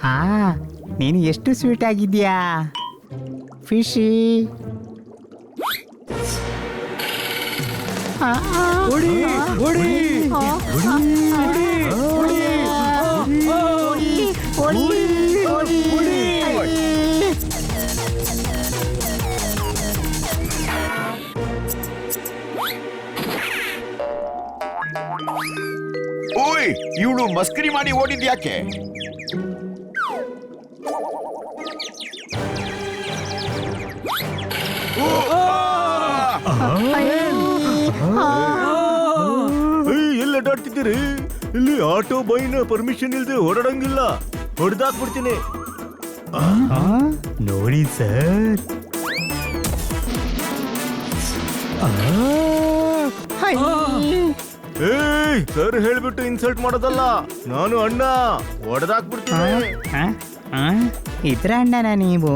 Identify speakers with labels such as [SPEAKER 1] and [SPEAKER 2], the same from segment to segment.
[SPEAKER 1] ಹಾ ನೀನು ಎಷ್ಟು ಸ್ವೀಟ್ ಆಗಿದ್ಯಾ ಫಿಶಿ
[SPEAKER 2] ಓಡಿ ಓಡಿ
[SPEAKER 3] ಇವಳು ಮಸ್ಕರಿ ಮಾಡಿ ಓಡಿದ್ಯಾಕೆ
[SPEAKER 4] ಎಲ್ಲ ಅಡ್ಡಾಡ್ತಿದ್ದೀರಿ ಇಲ್ಲಿ ಆಟೋ ಬೈನ ಪರ್ಮಿಷನ್ ಇಲ್ದೆ ಓಡಾಡಂಗಿಲ್ಲ. ಹೊಡೆದಾಕ್ಬಿಡ್ತೀನಿ.
[SPEAKER 1] ನೋಡಿ ಸರ್.
[SPEAKER 4] ಏಯ್ ಸರ್ ಹೇಳ್ಬಿಟ್ಟು ಇನ್ಸಲ್ಟ್ ಮಾಡೋದಲ್ಲ ನಾನು ಅಣ್ಣ ಹೊಡೆದಾಕ್ಬಿಡ್ತೀನಿ
[SPEAKER 1] ಇದ್ರ ಅಣ್ಣನ ನೀವು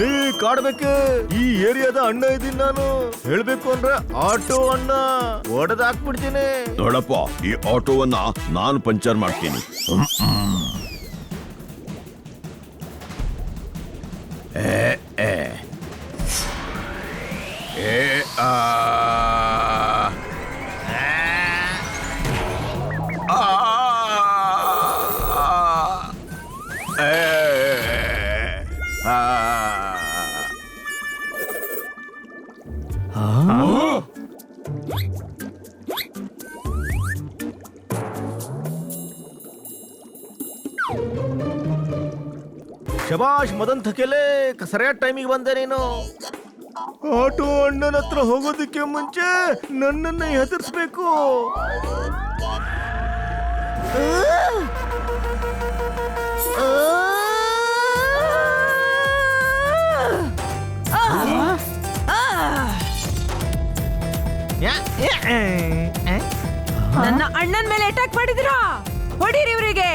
[SPEAKER 4] ಏ ಕಾಡ್ಬೇಕೆ ಈ ಏರಿಯಾದ ಅಣ್ಣ ಇದೀನಿ ನಾನು ಹೇಳ್ಬೇಕು ಅಂದ್ರೆ ಆಟೋ ಅಣ್ಣ ಹೊಡೆದಾಕ್ಬಿಡ್ತೀನಿ
[SPEAKER 3] ನೋಡಪ್ಪ ಈ ಆಟೋವನ್ನ ನಾನು ಪಂಚರ್ ಮಾಡ್ತೀನಿ. ಏ, ಏ. ಏ, ಆ. ಆ.
[SPEAKER 4] ಶಬಾಷ್ ಮದನ್ ಥಕೆಲೆ ಸರಿಯಾದ ಟೈಮಿಗೆ ಬಂದೆ ನೀನು ಆಟೋ ಅಣ್ಣನ ಹತ್ರ ಹೋಗೋದಕ್ಕೆ ಮುಂಚೆ ನನ್ನನ್ನ ಹೆದರ್ಸ್ಬೇಕು
[SPEAKER 5] ನನ್ನ ಅಣ್ಣನ ಮೇಲೆ ಅಟ್ಯಾಕ್ ಮಾಡಿದಿರಾ ಹೊಡೀರಿ ಇವರಿಗೆ.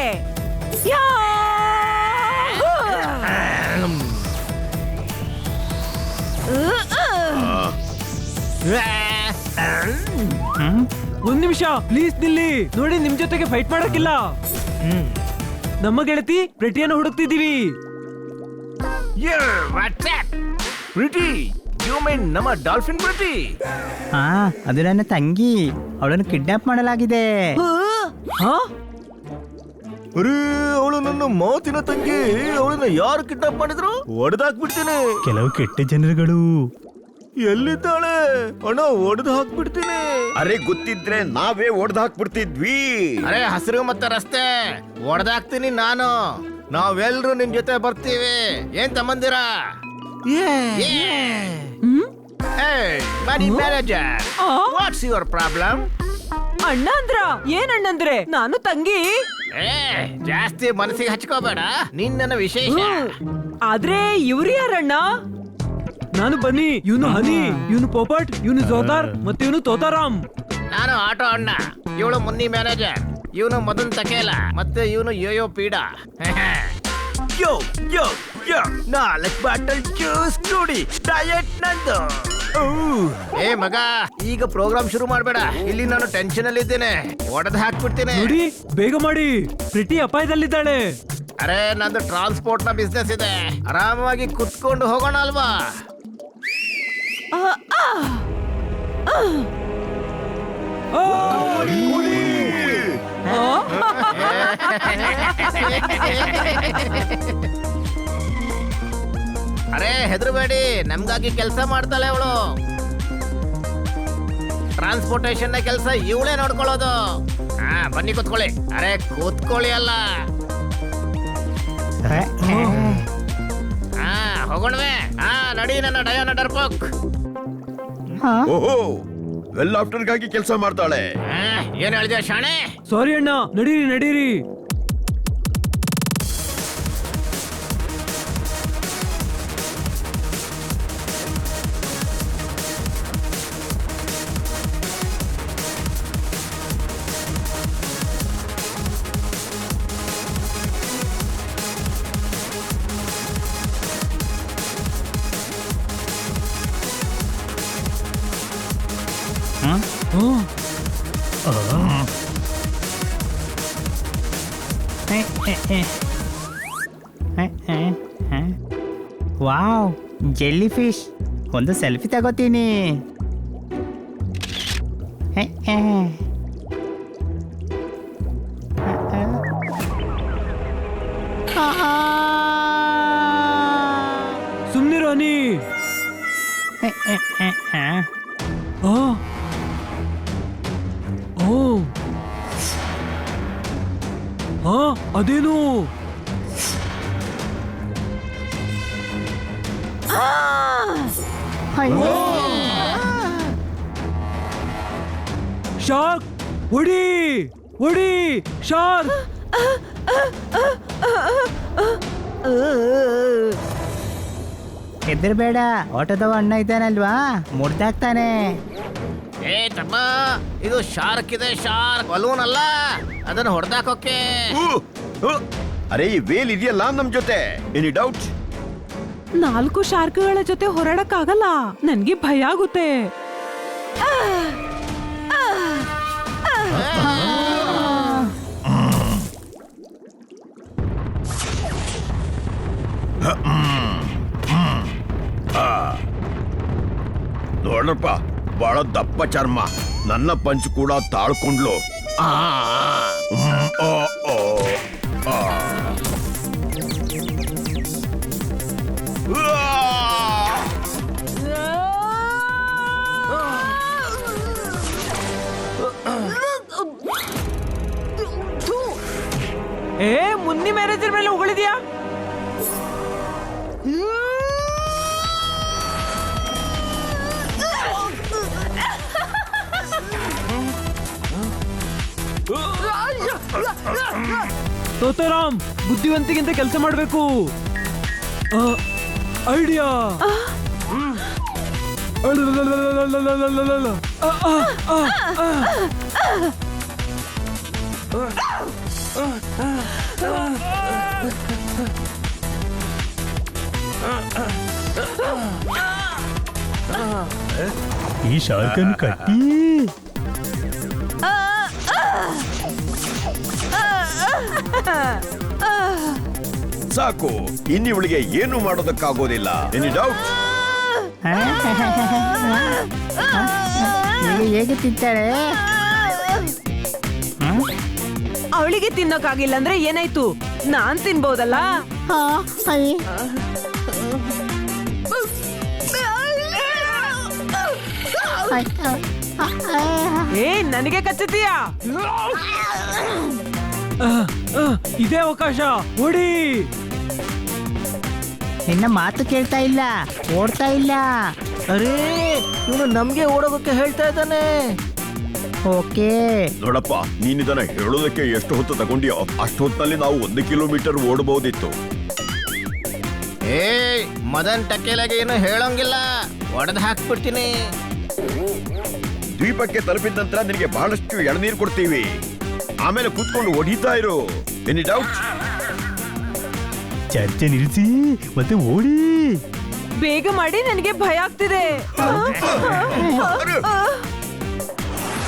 [SPEAKER 2] ಒಂದ್ ನಿಮಿಷ ಪ್ಲೀಸ್ ನಿಲ್ಲಿ. ನೋಡಿ ನಿಮ್ ಜೊತೆಗೆ ಫೈಟ್ ಮಾಡಕ್ಕಿಲ್ಲ. ನಮ್ಮ ಗೆಳತಿ ಪ್ರಿಟಿಯನ್ನು ಹುಡುಕ್ತಿದೀವಿ
[SPEAKER 4] ಯು ನಮ್ಮ ಡಾಲ್ಫಿನ್ ಪ್ರತಿ.
[SPEAKER 1] ಹಾ ಅದು ನನ್ನ ತಂಗಿ. ಅವಳನ್ನು ಕಿಡ್ನಾಪ್ ಮಾಡಲಾಗಿದೆ.
[SPEAKER 2] ಹಾ?
[SPEAKER 4] ಅರೇ ಅವಳು ನನ್ನ ಮಾತಿನ ತಂಗಿ. ಅವಳನ್ನ ಯಾರು ಕಿಡ್ನಾಪ್ ಮಾಡಿದ್ರು? ಹೊಡೆದಾಕ್ಬಿಡ್ತೀನಿ
[SPEAKER 1] ಕೆಲವು ಕೆಟ್ಟ ಜನರುಗಳು.
[SPEAKER 4] ಎಲ್ಲಿದ್ದಾಳೆ? ಅಣ್ಣ ಒಡೆದು ಹಾಕ್ಬಿಡ್ತೀನಿ
[SPEAKER 3] ಅರೆ ಗೊತ್ತಿದ್ರೆ ನಾವೇ ಒಡೆದು ಹಾಕ್ಬಿಡ್ತಿದ್ವಿ
[SPEAKER 4] ಅರೆ ಹಸಿರು ಮತ್ತೆ ರಸ್ತೆ. ಒಡೆದಾಕ್ತೀನಿ ನಾನು. ನಾವೆಲ್ರು ನಿಮ್ ಜೊತೆ ಬರ್ತೀವಿ. ಏನ್ ತಮ್ಮಂದಿರ? ಬನ್ನಿ ಮ್ಯಾನೇಜರ್ ವಾಟ್ಸ್ ಯುವರ್ ಪ್ರಾಬ್ಲಮ್
[SPEAKER 5] ಅಣ್ಣ ಅಂದ್ರ ಏನ್ ಅಣ್ಣಂದ್ರೆ? ನಾನು ತಂಗಿ.
[SPEAKER 4] ಏ ಜಾಸ್ತಿ ಮನಸ್ಸಿಗೆ ಹಚ್ಕೋಬೇಡ. ನಿನ್ನ ವಿಶೇಷ.
[SPEAKER 5] ಆದ್ರೆ ಇವ್ರು ಯಾರಣ್ಣ?
[SPEAKER 2] ನಾನು ಬನ್ನಿ ಇವನು ಹನಿ ಇವನು ಪೋಪಟ್ ಇವನು ಜೋತಾರ್ ಮತ್ತೆ ಇವನು ತೋತಾರಾಮ್.
[SPEAKER 4] ನಾನು ಆಟೋ ಅಣ್ಣ. ಇವಳು ಮುನ್ನಿ ಮ್ಯಾನೇಜರ್ ಇವನು ಮದನ್ ತಕೇಲ ಮತ್ತೆ ಇವನು ಯೋಯೋ ಪೀಡ. ಯೋ ಯೋ ಯೋ. ನಾಲ್ಕು ಬಾಟಲ್ ಜ್ಯೂಸ್ ನೋಡಿ ಡಯಟ್ ನಂದು. ಏ ಮಗ ಈಗ ಪ್ರೋಗ್ರಾಮ್ ಶುರು ಮಾಡಬೇಡ. ಇಲ್ಲಿ ನಾನು ಟೆನ್ಷನ್ ಅಲ್ಲಿ ಇದ್ದೇನೆ. ಒಡೆದು ಹಾಕ್ಬಿಡ್ತೀನಿ.
[SPEAKER 2] ನೋಡಿ ಬೇಗ ಮಾಡಿ. ಪ್ರೀತಿ ಅಪಾಯದಲ್ಲಿದ್ದಾಳೆ.
[SPEAKER 4] ಅರೆ ನಂದು ಟ್ರಾನ್ಸ್ಪೋರ್ಟ್ನ ಬಿಸ್ನೆಸ್ ಇದೆ. ಆರಾಮವಾಗಿ ಕುತ್ಕೊಂಡು ಹೋಗೋಣ ಅಲ್ವಾ? ಅರೆ ಹೆದರಬೇಡಿ. ನಮ್ಗಾಗಿ ಕೆಲಸ ಮಾಡ್ತಾಳೆ ಅವಳು. ಟ್ರಾನ್ಸ್ಪೋರ್ಟೇಶನ್ನ ಕೆಲಸ ಇವಳೇ ನೋಡ್ಕೊಳ್ಳೋದು. ಹಾ ಬನ್ನಿ ಕೂತ್ಕೊಳ್ಳಿ. ಅರೆ ಕೂತ್ಕೊಳ್ಳಿ ಅಲ್ಲ. ಹಾ ಹೋಗೋಣವೆ. ಹಾ ನಡಿ ನನ್ನ ಡಯಾನ ಡರ್ಪೋಕ್
[SPEAKER 3] ಓಹೋ ವೆಲ್ ಆಫ್ಟರ್ಗಾಗಿ ಕೆಲಸ ಮಾಡ್ತಾಳೆ.
[SPEAKER 4] ಏನ್ ಹೇಳಿದೆ ಶಾಣೆ?
[SPEAKER 2] ಸಾರಿ ಅಣ್ಣ ನಡೀರಿ ನಡೀರಿ.
[SPEAKER 1] ವಾವ್ ಜೆಲ್ಲಿ ಫಿಶ್ ಒಂದು ಸೆಲ್ಫಿ ತಗೋತೀನಿ.
[SPEAKER 2] ಅದೇನು?
[SPEAKER 1] ಅಯ್ಯೋ.
[SPEAKER 2] ಶಾರ್ಕ್ ಹೊಡಿ ಹೊಡಿ ಶಾರ್ಕ್.
[SPEAKER 1] ಹೆದರ್ಬೇಡ ಆಟೋದವ ಅಣ್ಣ ಇದ್ದಾನಲ್ವಾ? ಮುರ್ದಾಗ್ತಾನೆ.
[SPEAKER 4] ಏ ತಮ್ಮ ಇದು ಶಾರ್ಕ್ ಇದೆ ಶಾರ್ಕ್. ಬಲೂನ್ ಅಲ್ಲ ಅದನ್ನ ಹೊಡೆದಾಕೋಕೆ.
[SPEAKER 3] ಅರೆ ಈ ವೇಲ್ ಇದೆಯಲ್ಲ ನಮ್ ಜೊತೆ? ಎನಿ ಡೌಟ್
[SPEAKER 5] ನಾಲ್ಕು ಶಾರ್ಕ್ಗಳ ಜೊತೆ ಹೊರಡಕ್ಕಾಗಲ್ಲ. ನನ್ಗೆ ಭಯ ಆಗುತ್ತೆ.
[SPEAKER 3] ನೋಡ್ರಪ್ಪ ಬಹಳ ದಪ್ಪ ಚರ್ಮ. ನನ್ನ ಪಂಚ್ ಕೂಡ ತಾಳ್ಕೊಂಡ್ಲು. ಆ, ಹ್ಮ್, ಓ, ಓ, ಆ. ಉವ್ವಾ!
[SPEAKER 2] ಏ ಮುನ್ನಿ ಮ್ಯಾನೇಜರ್ ಮೇಲೆ ತೋತಾರಾಮ್ ಬುದ್ಧಿವಂತಿಗಿಂತ ಕೆಲಸ ಮಾಡಬೇಕು. ಐಡಿಯಾ.
[SPEAKER 1] ಈ ಶಾರ್ಕನ್ ಕಟ್ಟಿ.
[SPEAKER 3] ಸಾಕು ಇನ್ನಿವಳಿಗೆ ಏನು ಮಾಡೋದಕ್ಕಾಗೋದಿಲ್ಲ. ಎನಿ ಡೌಟ್
[SPEAKER 1] ಹೇಗೆ ತಿಂತಾಳೆ?
[SPEAKER 5] ಅವಳಿಗೆ ತಿನ್ನೋಕಾಗಿಲ್ಲ ಅಂದ್ರೆ ಏನಾಯ್ತು? ನಾನ್ ತಿನ್ಬೋದಲ್ಲ?
[SPEAKER 1] ಹಾ, ಅಯ್ಯ. ಅಯ್ಯ.
[SPEAKER 5] ಏ ನನಗೆ ಕಚ್ಚುತ್ತೀಯಾ?
[SPEAKER 2] ಇದೇ ಅವಕಾಶ. ಓಡಿ.
[SPEAKER 1] ನಿನ್ನ ಮಾತು ಕೇಳ್ತಾ ಇಲ್ಲ ಓಡ್ತಾ ಇಲ್ಲ.
[SPEAKER 4] ಅರೇ ಇವನು ನಮ್ಗೆ ಓಡೋಗಕ್ಕೆ ಹೇಳ್ತಾ ಇದ್ದಾನೆ.
[SPEAKER 1] ಓಕೆ.
[SPEAKER 3] ನೋಡಪ್ಪ ನೀನ್ ಇದನ್ನ ಹೇಳೋದಕ್ಕೆ ಎಷ್ಟು ಹೊತ್ತು ತಗೊಂಡಿಯೋ ಅಷ್ಟು ಹೊತ್ತಲ್ಲಿ ನಾವು ಒಂದು ಕಿಲೋಮೀಟರ್ ಓಡಬಹುದಿತ್ತು.
[SPEAKER 4] ಏ ಮದನ್ ಟಕೇಲಾಗೆ ಏನು ಹೇಳೋಂಗಿಲ್ಲ. ಒಡೆದು ಹಾಕ್ಬಿಡ್ತೀನಿ.
[SPEAKER 3] ದ್ವೀಪಕ್ಕೆ ತಲುಪಿದ ನಂತರ ನಿನಗೆ ಬಹಳಷ್ಟು ಎಳನೀರು ಕೊಡ್ತೀವಿ. ಆಮೇಲೆ ಕೂತ್ಕೊಂಡು ಹೊಡಿತಾ ಇರು. ಎನಿ ಡೌಟ್
[SPEAKER 1] ಚರ್ಚೆ ನಿಲ್ಲಿಸಿ ಮತ್ತೆ ಓಡಿ.
[SPEAKER 5] ಬೇಗ ಮಾಡಿ ನನಗೆ ಭಯ ಆಗ್ತಿದೆ.